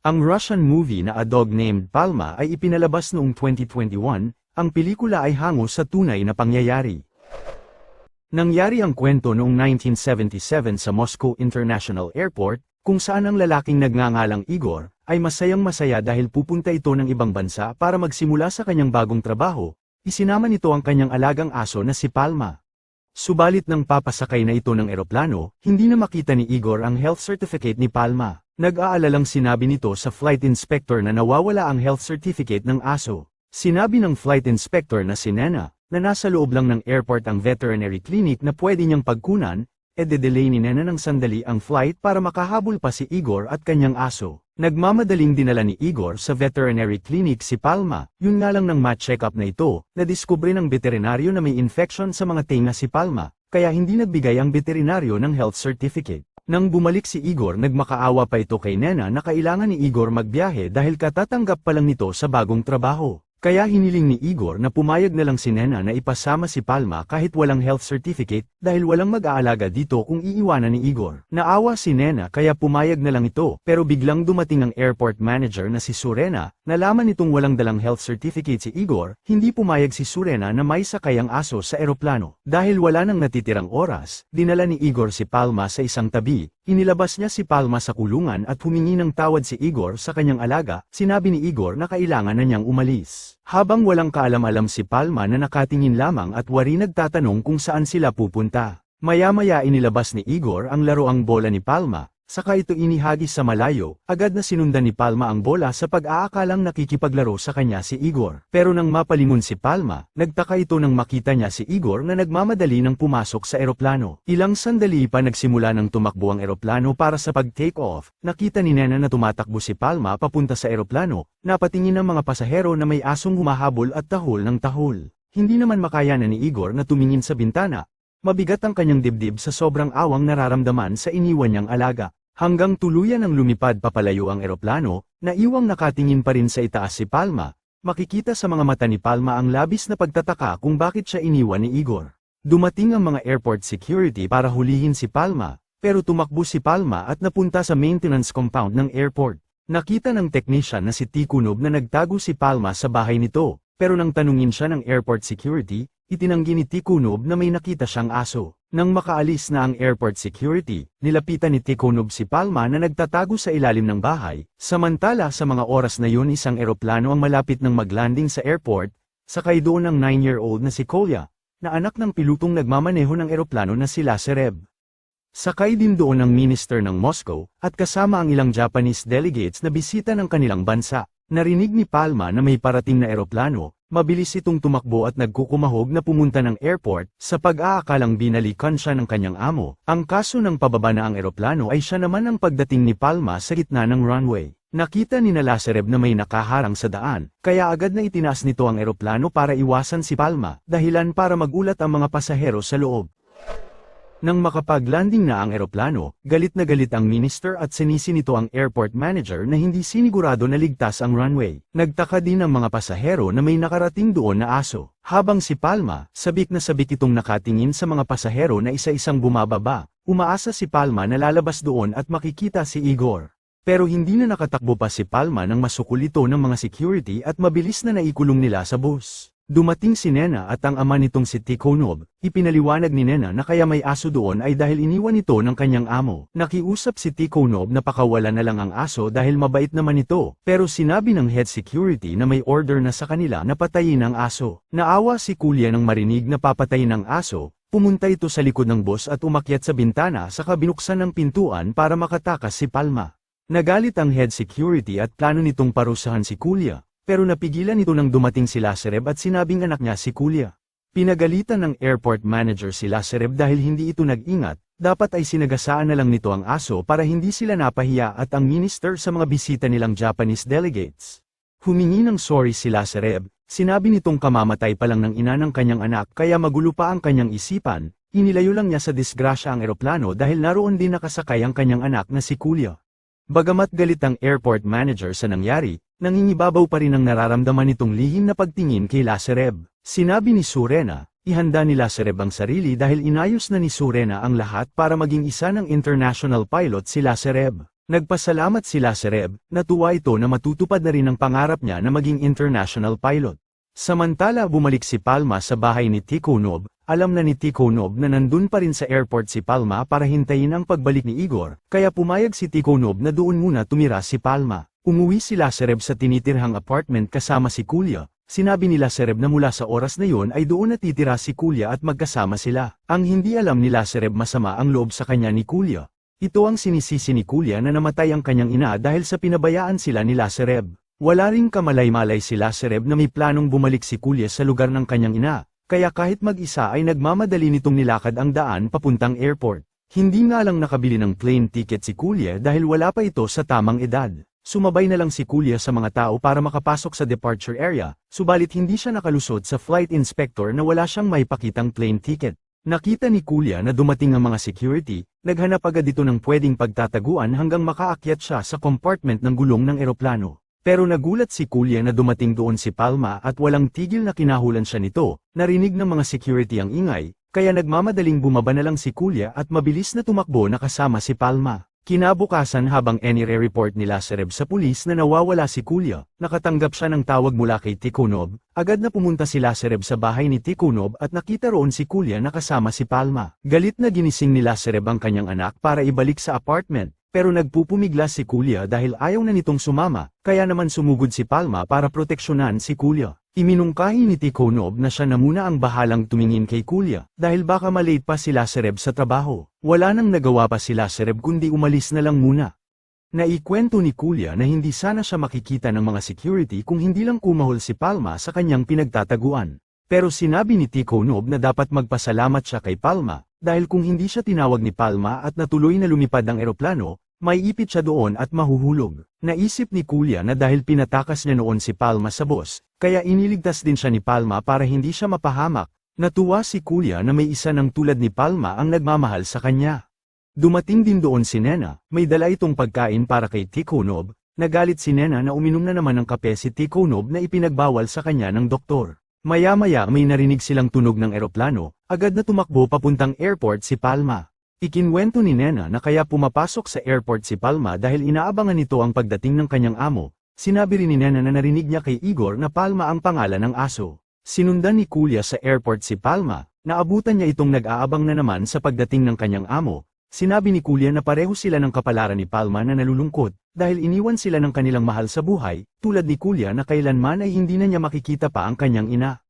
Ang Russian movie na A Dog Named Palma ay ipinalabas noong 2021, ang pelikula ay hango sa tunay na pangyayari. Nangyari ang kwento noong 1977 sa Moscow International Airport, kung saan ang lalaking nagngangalang Igor, ay masayang masaya dahil pupunta ito ng ibang bansa para magsimula sa kanyang bagong trabaho, isinama nito ang kanyang alagang aso na si Palma. Subalit nang papasakay na ito ng eroplano, hindi na makita ni Igor ang health certificate ni Palma. Nag-aalalang sinabi nito sa flight inspector na nawawala ang health certificate ng aso. Sinabi ng flight inspector na si Nena, na nasa loob lang ng airport ang veterinary clinic na pwede niyang pagkunan, e de-delay ni Nena ng sandali ang flight para makahabol pa si Igor at kanyang aso. Nagmamadaling dinala ni Igor sa veterinary clinic si Palma, yun nga lang nang ma-check up na ito, nadiskubre ng veterinaryo na may infection sa mga tenga si Palma, kaya hindi nagbigay ang veterinaryo ng health certificate. Nang bumalik si Igor nagmakaawa pa ito kay Nena na kailangan ni Igor magbiyahe dahil katatanggap pa lang nito sa bagong trabaho. Kaya hiniling ni Igor na pumayag na lang si Nena na ipasama si Palma kahit walang health certificate dahil walang mag-aalaga dito kung iiwanan ni Igor. Naawa si Nena kaya pumayag na lang ito pero biglang dumating ang airport manager na si Surena, nalaman nitong walang dalang health certificate si Igor, hindi pumayag si Surena na may sakay ang aso sa eroplano. Dahil wala nang natitirang oras, dinala ni Igor si Palma sa isang tabi, Inilabas niya si Palma sa kulungan at humingi ng tawad si Igor sa kanyang alaga, sinabi ni Igor na kailangan na niyang umalis. Habang walang kaalam-alam si Palma na nakatingin lamang at wari nagtatanong kung saan sila pupunta. Maya-maya inilabas ni Igor ang laroang bola ni Palma, saka ito inihagis sa malayo, agad na sinundan ni Palma ang bola sa pag-aakalang nakikipaglaro sa kanya si Igor. Pero nang mapalingon si Palma, nagtaka ito nang makita niya si Igor na nagmamadali ng pumasok sa eroplano. Ilang sandali pa nagsimula ng tumakbo ang eroplano para sa pag-take off, nakita ni Nena na tumatakbo si Palma papunta sa eroplano, napatingin ng mga pasahero na may asong humahabol at tahol ng tahol. Hindi naman makayanan ni Igor na tumingin sa bintana, Mabigat ang kanyang dibdib sa sobrang awang nararamdaman sa iniwan niyang alaga. Hanggang tuluyan ang lumipad papalayo ang eroplano, naiwang nakatingin pa rin sa itaas si Palma, makikita sa mga mata ni Palma ang labis na pagtataka kung bakit siya iniwan ni Igor. Dumating ang mga airport security para hulihin si Palma, pero tumakbo si Palma at napunta sa maintenance compound ng airport. Nakita ng technician na si Tikunob na nagtago si Palma sa bahay nito, pero nang tanungin siya ng airport security, itinanggi ni Tikunob na may nakita siyang aso. Nang makaalis na ang airport security, nilapitan ni Tikunob si Palma na nagtatago sa ilalim ng bahay, samantala sa mga oras na yun isang eroplano ang malapit ng maglanding sa airport, sakay doon ang 9-year-old na si Kolya, na anak ng pilutong nagmamaneho ng eroplano na si Lazarev. Sakay din doon ang minister ng Moscow, at kasama ang ilang Japanese delegates na bisita ng kanilang bansa. Narinig ni Palma na may parating na eroplano, mabilis itong tumakbo at nagkukumahog na pumunta ng airport, sa pag-aakalang binalikan siya ng kanyang amo. Ang kaso ng pababa na ang eroplano ay siya naman ang pagdating ni Palma sa gitna ng runway. Nakita ni na Lazarev na may nakaharang sa daan, kaya agad na itinaas nito ang eroplano para iwasan si Palma, dahilan para magulat ang mga pasahero sa loob. Nang makapag-landing na ang eroplano, galit na galit ang minister at sinisi nito ang airport manager na hindi sinigurado na ligtas ang runway. Nagtaka din ang mga pasahero na may nakarating doon na aso. Habang si Palma, sabik na sabik itong nakatingin sa mga pasahero na isa-isang bumababa, umaasa si Palma na lalabas doon at makikita si Igor. Pero hindi na nakatakbo pa si Palma nang masukul ito ng mga security at mabilis na naikulong nila sa bus. Dumating si Nena at ang ama nitong si Tikhonov, ipinaliwanag ni Nena na kaya may aso doon ay dahil iniwan ito ng kanyang amo. Nakiusap si Tikhonov na pakawala na lang ang aso dahil mabait naman ito, pero sinabi ng head security na may order na sa kanila na patayin ang aso. Naawa si Kulya nang marinig na papatayin ang aso, pumunta ito sa likod ng bus at umakyat sa bintana saka binuksan ng pintuan para makatakas si Palma. Nagalit ang head security at plano nitong parusahan si Kulya, pero napigilan ito nang dumating si Lazarev at sinabing anak niya si Kulya. Pinagalitan ng airport manager si Lazarev dahil hindi ito nag-ingat, dapat ay sinagasaan na lang nito ang aso para hindi sila napahiya at ang minister sa mga bisita nilang Japanese delegates. Humingi ng sorry si Lazarev, sinabi nitong kamamatay pa lang ng ina ng kanyang anak kaya magulo pa ang kanyang isipan, inilayo lang niya sa disgrasya ang eroplano dahil naroon din nakasakay ang kanyang anak na si Kulya. Bagamat galit ang airport manager sa nangyari, nangingibabaw pa rin ang nararamdaman nitong lihim na pagtingin kay Lazarev. Sinabi ni Surena, ihanda ni Lazarev ang sarili dahil inayos na ni Surena ang lahat para maging isa ng international pilot si Lazarev. Nagpasalamat si Lazarev, natuwa ito na matutupad na rin ang pangarap niya na maging international pilot. Samantala bumalik si Palma sa bahay ni Tikhonov, alam na ni Tikhonov na nandun pa rin sa airport si Palma para hintayin ang pagbalik ni Igor, kaya pumayag si Tikhonov na doon muna tumira si Palma. Umuwi si Lazarev sa tinitirhang apartment kasama si Kulya, Sinabi ni Lazarev na mula sa oras na yon ay doon natitira si Kulya at magkasama sila. Ang hindi alam ni Lazarev masama ang loob sa kanya ni Kulya. Ito ang sinisisi ni Kulya na namatay ang kanyang ina dahil sa pinabayaan sila ni Lazarev. Wala ring kamalay-malay si Lazarev na may planong bumalik si Kulya sa lugar ng kanyang ina, kaya kahit mag-isa ay nagmamadali nitong nilakad ang daan papuntang airport. Hindi nga lang nakabili ng plane ticket si Kulya dahil wala pa ito sa tamang edad. Sumabay na lang si Kulya sa mga tao para makapasok sa departure area, subalit hindi siya nakalusot sa flight inspector na wala siyang may pakitang plane ticket. Nakita ni Kulya na dumating ang mga security, naghanap agad ito ng pwedeng pagtataguan hanggang makaakyat siya sa compartment ng gulong ng eroplano. Pero nagulat si Kulya na dumating doon si Palma at walang tigil na kinahulan siya nito, narinig ng mga security ang ingay, kaya nagmamadaling bumaba na lang si Kulya at mabilis na tumakbo na kasama si Palma. Kinabukasan habang enire-report ni Lazarev sa pulis na nawawala si Kulya, nakatanggap siya ng tawag mula kay Tikhonov, agad na pumunta si Lazarev sa bahay ni Tikhonov at nakita roon si Kulya na kasama si Palma. Galit na ginising ni Lazarev ang kanyang anak para ibalik sa apartment, pero nagpupumiglas si Kulya dahil ayaw na nitong sumama, kaya naman sumugod si Palma para proteksyonan si Kulya. Iminungkahi ni Tikhonov na siya na muna ang bahalang tumingin kay Kulya, dahil baka malate pa si Lazarev sa trabaho. Wala nang nagawa pa si Lazarev kundi umalis na lang muna. Naikwento ni Kulya na hindi sana siya makikita ng mga security kung hindi lang kumahol si Palma sa kanyang pinagtataguan. Pero sinabi ni Tikhonov na dapat magpasalamat siya kay Palma, dahil kung hindi siya tinawag ni Palma at natuloy na lumipad ang eroplano, may ipit siya doon at mahuhulog. Naisip ni Kulya na dahil pinatakas niya noon si Palma sa boss, kaya iniligtas din siya ni Palma para hindi siya mapahamak. Natuwa si Kulya na may isa ng tulad ni Palma ang nagmamahal sa kanya. Dumating din doon si Nena, may dala itong pagkain para kay Tikhonov, nagalit si Nena na uminom na naman ng kape si Tikhonov na ipinagbawal sa kanya ng doktor. Maya-maya may narinig silang tunog ng eroplano, agad na tumakbo papuntang airport si Palma. Ikinwento ni Nena na kaya pumapasok sa airport si Palma dahil inaabangan nito ang pagdating ng kanyang amo. Sinabi rin ni Nena na narinig niya kay Igor na Palma ang pangalan ng aso. Sinundan ni Kulya sa airport si Palma, naabutan niya itong nag-aabang na naman sa pagdating ng kanyang amo. Sinabi ni Kulya na pareho sila ng kapalaran ni Palma na nalulungkot, dahil iniwan sila ng kanilang mahal sa buhay, tulad ni Kulya na kailanman ay hindi na niya makikita pa ang kanyang ina.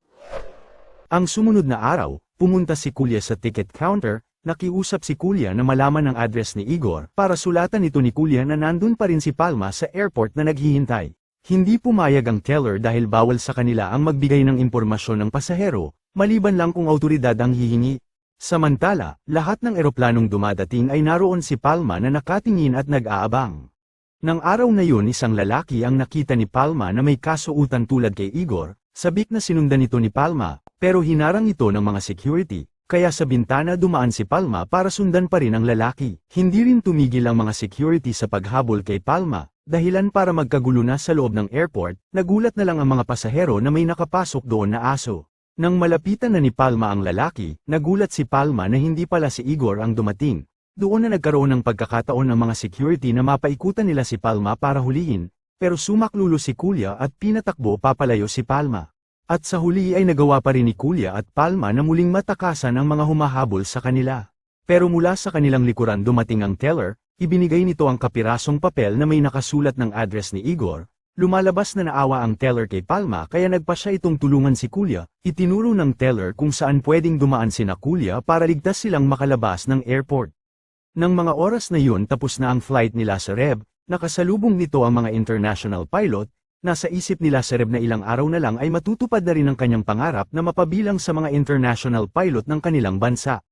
Ang sumunod na araw, pumunta si Kulya sa ticket counter, nakiusap si Kulya na malaman ang address ni Igor para sulatan ito ni Kulya na nandun pa rin si Palma sa airport na naghihintay. Hindi pumayag ang teller dahil bawal sa kanila ang magbigay ng impormasyon ng pasahero, maliban lang kung autoridad ang hihingi. Samantala, lahat ng eroplanong dumadating ay naroon si Palma na nakatingin at nag-aabang. Nang araw na yun isang lalaki ang nakita ni Palma na may kasuutan tulad kay Igor, sabik na sinundan ito ni Palma, pero hinarang ito ng mga security, kaya sa bintana dumaan si Palma para sundan pa rin ang lalaki. Hindi rin tumigil ang mga security sa paghabol kay Palma, dahilan para magkagulo na sa loob ng airport, nagulat na lang ang mga pasahero na may nakapasok doon na aso. Nang malapitan na ni Palma ang lalaki, nagulat si Palma na hindi pala si Igor ang dumating. Doon na nagkaroon ng pagkakataon ng mga security na mapaikutan nila si Palma para hulihin, pero sumaklulo si Kulya at pinatakbo papalayo si Palma. At sa huli ay nagawa pa rin ni Kulya at Palma na muling matakasan ang mga humahabol sa kanila. Pero mula sa kanilang likuran dumating ang teller, ibinigay nito ang kapirasong papel na may nakasulat ng address ni Igor, Lumalabas na naawa ang teller kay Palma kaya nagpa siya itong tulungan si Kulya, itinuro ng teller kung saan pwedeng dumaan si Kulya para ligtas silang makalabas ng airport. Nang mga oras na yun tapos na ang flight ni Lazarev, nakasalubong nito ang mga international pilot, nasa isip ni Lazarev na ilang araw na lang ay matutupad na rin ang kanyang pangarap na mapabilang sa mga international pilot ng kanilang bansa.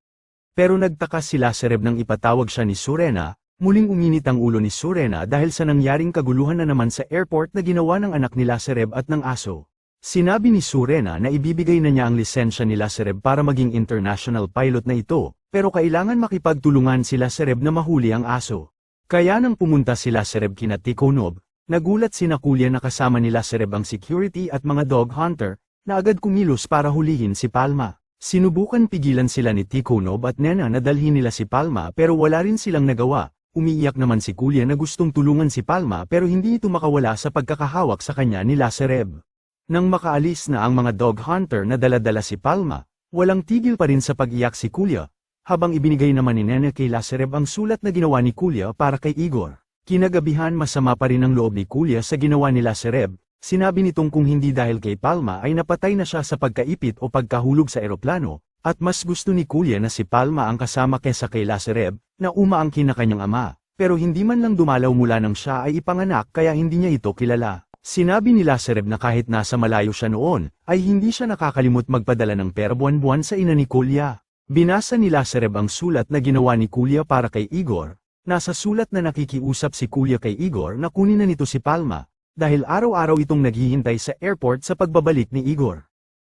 Pero nagtakas si Lazarev nang ipatawag siya ni Surena, Muling uminit ang ulo ni Surena dahil sa nangyaring kaguluhan na naman sa airport na ginawa ng anak ni Lazarev at ng aso. Sinabi ni Surena na ibibigay na niya ang lisensya ni Lazarev para maging international pilot na ito, pero kailangan makipagtulungan si Lazarev na mahuli ang aso. Kaya nang pumunta si Lazarev kina Tikhonov, nagulat si Nakulya na kasama ni Lazarev ang security at mga dog hunter, na agad kumilos para hulihin si Palma. Sinubukan pigilan sila ni Tikhonov at Nena na dalhin nila si Palma pero wala rin silang nagawa, Umiiyak naman si Kulya na gustong tulungan si Palma pero hindi ito makawala sa pagkakahawak sa kanya ni Lazarev. Nang makaalis na ang mga dog hunter na daladala si Palma, walang tigil pa rin sa pag-iyak si Kulya, habang ibinigay naman ni Nene kay Lazarev ang sulat na ginawa ni Kulya para kay Igor. Kinagabihan masama pa rin ang loob ni Kulya sa ginawa ni Lazarev, sinabi nitong kung hindi dahil kay Palma ay napatay na siya sa pagkaipit o pagkahulog sa eroplano, at mas gusto ni Kulya na si Palma ang kasama kesa kay Lazarev, na umaangkin na kanyang ama, pero hindi man lang dumalaw mula nang siya ay ipanganak kaya hindi niya ito kilala. Sinabi ni Lazarev na kahit nasa malayo siya noon, ay hindi siya nakakalimot magpadala ng pera buwan-buwan sa ina ni Kulya. Binasa ni Lazarev ang sulat na ginawa ni Kulya para kay Igor, Nasa sulat na nakikiusap si Kulya kay Igor na kunin na nito si Palma, dahil araw-araw itong naghihintay sa airport sa pagbabalik ni Igor.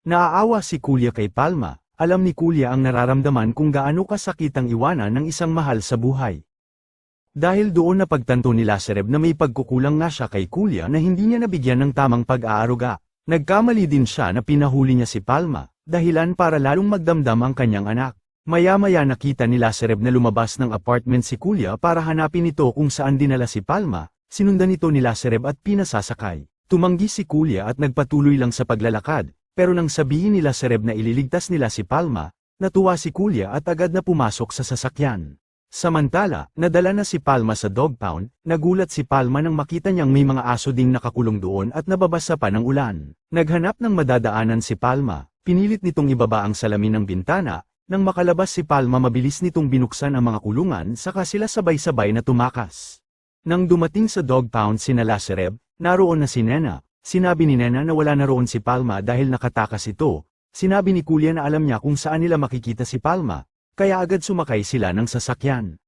Naaawa si Kulya kay Palma, alam ni Kulya ang nararamdaman kung gaano kasakit ang iwanan ng isang mahal sa buhay. Dahil doon na pagtanto ni Lazarev na may pagkukulang nga siya kay Kulya na hindi niya nabigyan ng tamang pag-aaruga, nagkamali din siya na pinahuli niya si Palma, dahilan para lalong magdamdam ang kanyang anak. Maya-maya nakita ni Lazarev na lumabas ng apartment si Kulya para hanapin ito kung saan dinala si Palma, sinundan ito ni Lazarev at pinasasakay. Tumanggi si Kulya at nagpatuloy lang sa paglalakad, pero nang sabihin ni Lazarev na ililigtas nila si Palma, natuwa si Kulya at agad na pumasok sa sasakyan. Samantala, nadala na si Palma sa dog pound, nagulat si Palma nang makita niyang may mga aso ding nakakulong doon at nababasa pa ng ulan. Naghanap ng madadaanan si Palma, pinilit nitong ibaba ang salamin ng bintana, nang makalabas si Palma mabilis nitong binuksan ang mga kulungan saka sila sabay-sabay na tumakas. Nang dumating sa dog pound sina Lazarev, naroon na si Nena. Sinabi ni Nena na wala na roon si Palma dahil nakatakas ito. Sinabi ni Kulya na alam niya kung saan nila makikita si Palma, kaya agad sumakay sila ng sasakyan.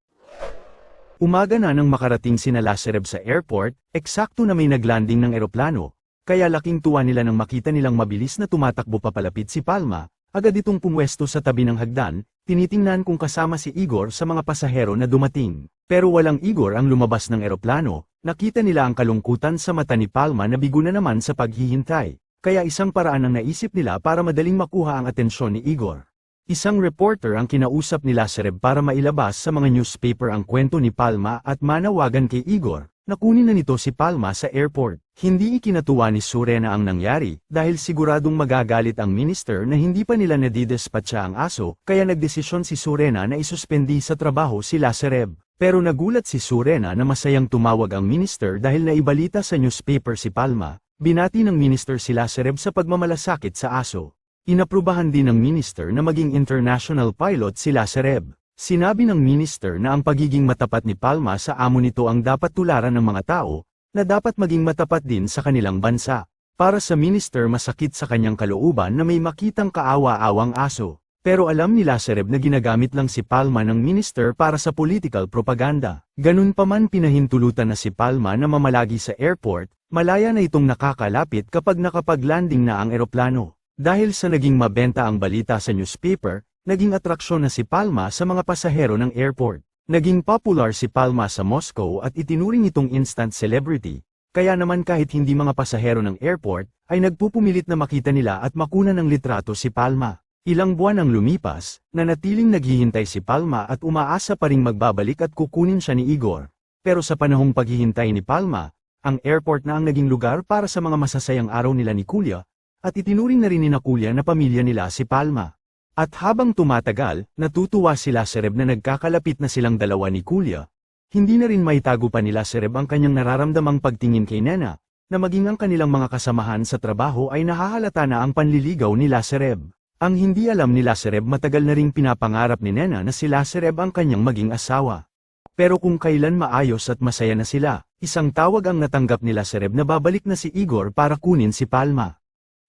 Umaga na nang makarating sina Lazarev sa airport, eksakto na may naglanding ng eroplano, kaya laking tuwa nila nang makita nilang mabilis na tumatakbo papalapit si Palma, Agad itong pumwesto sa tabi ng hagdan, tinitingnan kung kasama si Igor sa mga pasahero na dumating. Pero walang Igor ang lumabas ng eroplano, nakita nila ang kalungkutan sa mata ni Palma na bigo na naman sa paghihintay. Kaya isang paraan ang naisip nila para madaling makuha ang atensyon ni Igor. Isang reporter ang kinausap ni Lazarev para mailabas sa mga newspaper ang kwento ni Palma at manawagan kay Igor, Nakunin na nito si Palma sa airport. Hindi ikinatuwa ni Surena ang nangyari, dahil siguradong magagalit ang minister na hindi pa nila nadidespatcha ang aso, kaya nagdesisyon si Surena na isuspendi sa trabaho si Lazarev. Pero nagulat si Surena na masayang tumawag ang minister dahil naibalita sa newspaper si Palma, binati ng minister si Lazarev sa pagmamalasakit sa aso. Inaprubahan din ng minister na maging international pilot si Lazarev. Sinabi ng minister na ang pagiging matapat ni Palma sa amo nito ang dapat tularan ng mga tao, na dapat maging matapat din sa kanilang bansa. Para sa minister masakit sa kanyang kalooban na may makitang kaawa-awang aso. Pero alam ni Lazarev na ginagamit lang si Palma ng minister para sa political propaganda. Ganun pa man pinahintulutan na si Palma na mamalagi sa airport, malaya na itong nakakalapit kapag nakapag-landing na ang eroplano. Dahil sa naging mabenta ang balita sa newspaper, Naging atraksyon na si Palma sa mga pasahero ng airport. Naging popular si Palma sa Moscow at itinuring itong instant celebrity, kaya naman kahit hindi mga pasahero ng airport, ay nagpupumilit na makita nila at makuna ng litrato si Palma. Ilang buwan ang lumipas, na natiling naghihintay si Palma at umaasa pa ring magbabalik at kukunin siya ni Igor. Pero sa panahong paghihintay ni Palma, ang airport na ang naging lugar para sa mga masasayang araw nila ni Kulya, at itinuring na rin ni Kulya na pamilya nila si Palma. At habang tumatagal, natutuwa sila Sereb na nagkakalapit na silang dalawa ni Kulya. Hindi na rin maitago pa nila Sereb ang kanyang nararamdamang pagtingin kay Nena, na maging ang kanilang mga kasamahan sa trabaho ay nahahalata na ang panliligaw ni Lasereb. Ang hindi alam ni Lasereb matagal na ring pinapangarap ni Nena na si Lasereb ang kanyang maging asawa. Pero kung kailan maayos at masaya na sila, isang tawag ang natanggap ni Lasereb na babalik na si Igor para kunin si Palma.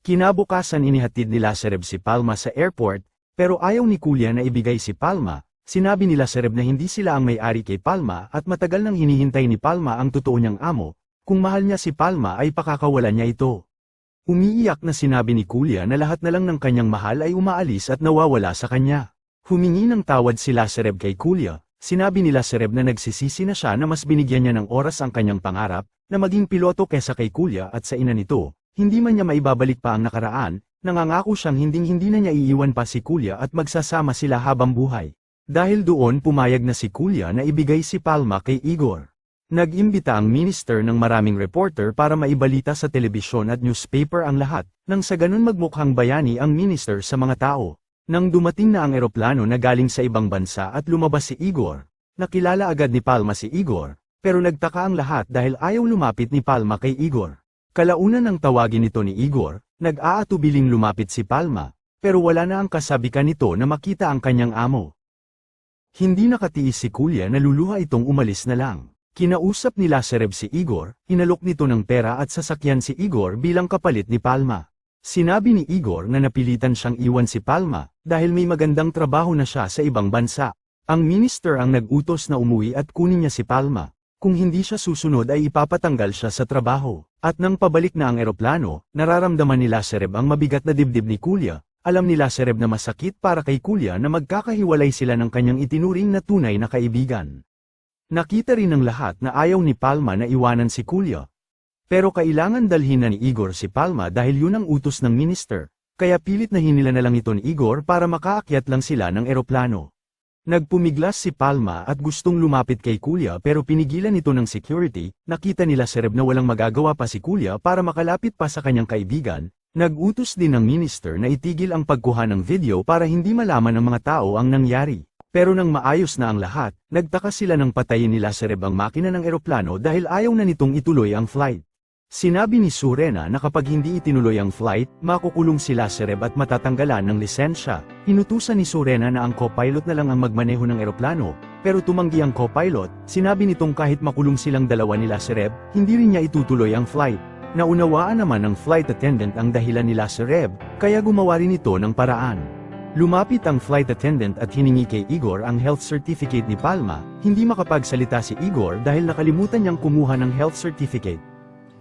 Kinabukasan inihatid ni Lasereb si Palma sa airport, pero ayaw ni Kulya na ibigay si Palma, sinabi nila Sereb na hindi sila ang may-ari kay Palma at matagal nang hinihintay ni Palma ang totoo niyang amo, kung mahal niya si Palma ay pakakawalan niya ito. Umiiyak na sinabi ni Kulya na lahat na lang ng kanyang mahal ay umaalis at nawawala sa kanya. Humingi ng tawad si Lasereb kay Kulya, sinabi ni Lasereb na nagsisisi na siya na mas binigyan niya ng oras ang kanyang pangarap, na maging piloto kesa kay Kulya at sa ina nito, hindi man niya maibabalik pa ang nakaraan, Nangangako siyang hinding-hindi na niya iiwan pa si Kulya at magsasama sila habang buhay. Dahil doon pumayag na si Kulya na ibigay si Palma kay Igor. Nag-imbita ang minister ng maraming reporter para maibalita sa telebisyon at newspaper ang lahat, nang sa ganun magmukhang bayani ang minister sa mga tao. Nang dumating na ang eroplano na galing sa ibang bansa at lumabas si Igor, nakilala agad ni Palma si Igor, pero nagtaka ang lahat dahil ayaw lumapit ni Palma kay Igor. Kalaunan ng tawagin nito ni Igor, nag-aatubiling lumapit si Palma, pero wala na ang kasabikan nito na makita ang kanyang amo. Hindi nakatiis si Kulya na luluha itong umalis na lang. Kinausap ni Lazarev si Igor, inalok nito ng pera at sasakyan si Igor bilang kapalit ni Palma. Sinabi ni Igor na napilitan siyang iwan si Palma, dahil may magandang trabaho na siya sa ibang bansa. Ang minister ang nag-utos na umuwi at kunin niya si Palma. Kung hindi siya susunod ay ipapatanggal siya sa trabaho. At nang pabalik na ang eroplano, nararamdaman ni Lazarev ang mabigat na dibdib ni Kulya. Alam ni Lazarev na masakit para kay Kulya na magkakahiwalay sila ng kanyang itinuring na tunay na kaibigan. Nakita rin ng lahat na ayaw ni Palma na iwanan si Kulya. Pero kailangan dalhin na ni Igor si Palma dahil yun ang utos ng minister, kaya pilit na hinila na lang ito ni Igor para makaakyat lang sila ng eroplano. Nagpumiglas si Palma at gustong lumapit kay Kulya pero pinigilan ito ng security, nakita nila Sereb na walang magagawa pa si Kulya para makalapit pa sa kanyang kaibigan, Nag-utos din ng minister na itigil ang pagkuha ng video para hindi malaman ng mga tao ang nangyari. Pero nang maayos na ang lahat, nagtaka sila ng patayin ni Lazarev ang makina ng eroplano dahil ayaw na nitong ituloy ang flight. Sinabi ni Surena na kapag hindi itinuloy ang flight, makukulong si Lazarev at matatanggalan ng lisensya. Inutusan ni Surena na ang co-pilot na lang ang magmaneho ng eroplano, pero tumanggi ang co-pilot, sinabi nitong kahit makulong silang dalawa ni Lazarev, hindi rin niya itutuloy ang flight. Naunawaan naman ng flight attendant ang dahilan ni Lazarev, kaya gumawa rin ito ng paraan. Lumapit ang flight attendant at hiningi kay Igor ang health certificate ni Palma, hindi makapagsalita si Igor dahil nakalimutan niyang kumuha ng health certificate.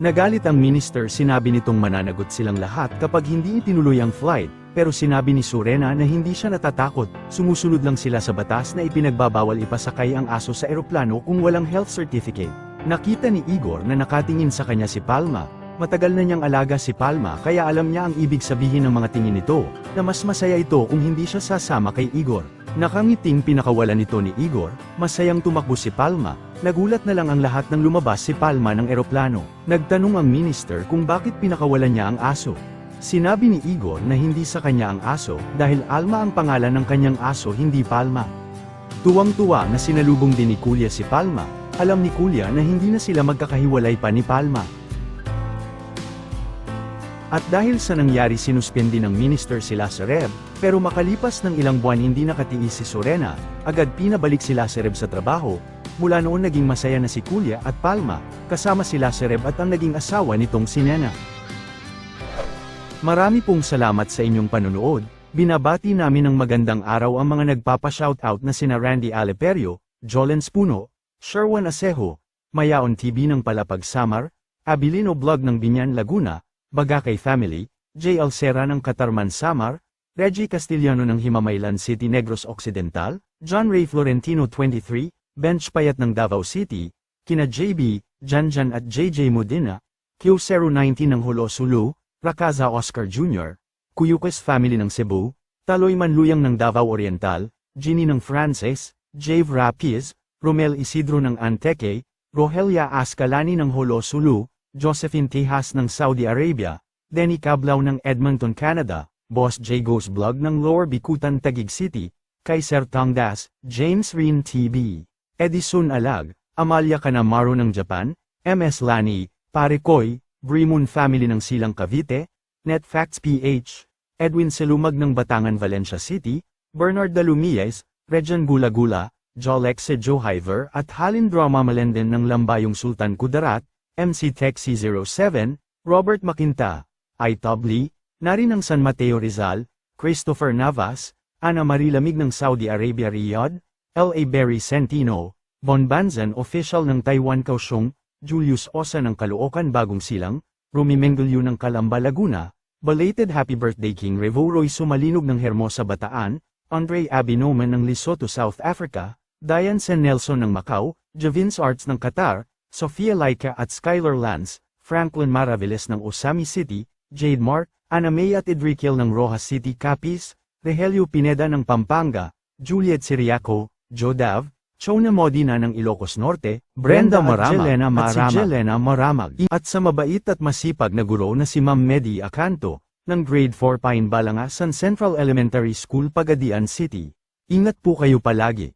Nagalit ang minister sinabi nitong mananagot silang lahat kapag hindi itinuloy ang flight, pero sinabi ni Surena na hindi siya natatakot, sumusunod lang sila sa batas na ipinagbabawal ipasakay ang aso sa eroplano kung walang health certificate. Nakita ni Igor na nakatingin sa kanya si Palma, Matagal na niyang alaga si Palma kaya alam niya ang ibig sabihin ng mga tingin nito, na mas masaya ito kung hindi siya sasama kay Igor. Nakangiting pinakawalan nito ni Igor, masayang tumakbo si Palma, nagulat na lang ang lahat ng lumabas si Palma ng eroplano. Nagtanong ang minister kung bakit pinakawalan niya ang aso. Sinabi ni Igor na hindi sa kanya ang aso dahil Alma ang pangalan ng kanyang aso hindi Palma. Tuwang-tuwa na sinalubong din ni Kulya si Palma, alam ni Kulya na hindi na sila magkakahiwalay pa ni Palma. At dahil sa nangyari sinuspendi ng minister si Lazarev, pero makalipas ng ilang buwan hindi nakatiis si Sorena, agad pinabalik si Lazarev sa trabaho, mula noon naging masaya na si Kulya at Palma, kasama si Lazarev at ang naging asawa nitong si Nena. Marami pong salamat sa inyong panonood, binabati namin ng magandang araw ang mga nagpapa-shoutout na sina Randy Aleperio, Jolens Puno, Sherwan Asejo, Mayaon TV ng Palapag Samar, Abilino Vlog ng Binyan Laguna, Bagakay Family, J. Alcera ng Katarman Samar, Reggie Castillano ng Himamaylan City Negros Occidental, John Ray Florentino 23, Bench Payat ng Davao City, kina JB, Janjan at JJ Modena, Q019 ng Hulo Sulu, Rakaza Oscar Jr., Kuyukes Family ng Cebu, Taloy Manluyang ng Davao Oriental, Ginny ng Frances, Jave Rapiz, Romel Isidro ng Anteque, Rohelia Ascalani ng Holo Sulu, Josephine Tejas ng Saudi Arabia, Denny Cablaw ng Edmonton, Canada, Boss J. Goes Blog ng Lower Bikutan, Taguig City, Kaiser Tangdas, James Rin TV, Edison Alag, Amalia Kanamaro ng Japan, MS Lani, Pare Koy, Brimun Family ng Silang Cavite, NetFacts PH, Edwin Selumag ng Batangan Valencia City, Bernard Dalumies, Regan Gula-Gula, Jolexe Johiver at Halin Drama Malenden ng Lambayong Sultan Kudarat, MC Texi 07, Robert Makinta, I. Tobli, Nari ng San Mateo Rizal, Christopher Navas, Ana Marie Lamig ng Saudi Arabia Riyadh, L.A. Berry Centino, Bon Banzan Official ng Taiwan Kaohsiung, Julius Osa ng Caloocan Bagong Silang, Rumi Mengulyo ng Calamba Laguna, Belated Happy Birthday King Revo Roy Sumalinog ng Hermosa Bataan, Andre Abinoman ng Lesotho South Africa, Diane Sen Nelson ng Macau, Javins Arts ng Qatar, Sofia Laika at Skylar Lance, Franklin Maraviles ng Osami City, Jade Mark, Ana May at Edriquel ng Rojas City Capiz, Rehelio Pineda ng Pampanga, Juliet Siriaco, Jodav, Chona Modina ng Ilocos Norte, Brenda Brenda Maramag, Jelena at si Maramag. Jelena Maramag. At sa mabait at masipag na guro na si Ma'am Medi Acanto, ng Grade 4 Pine Balangasan Central Elementary School Pagadian City. Ingat po kayo palagi.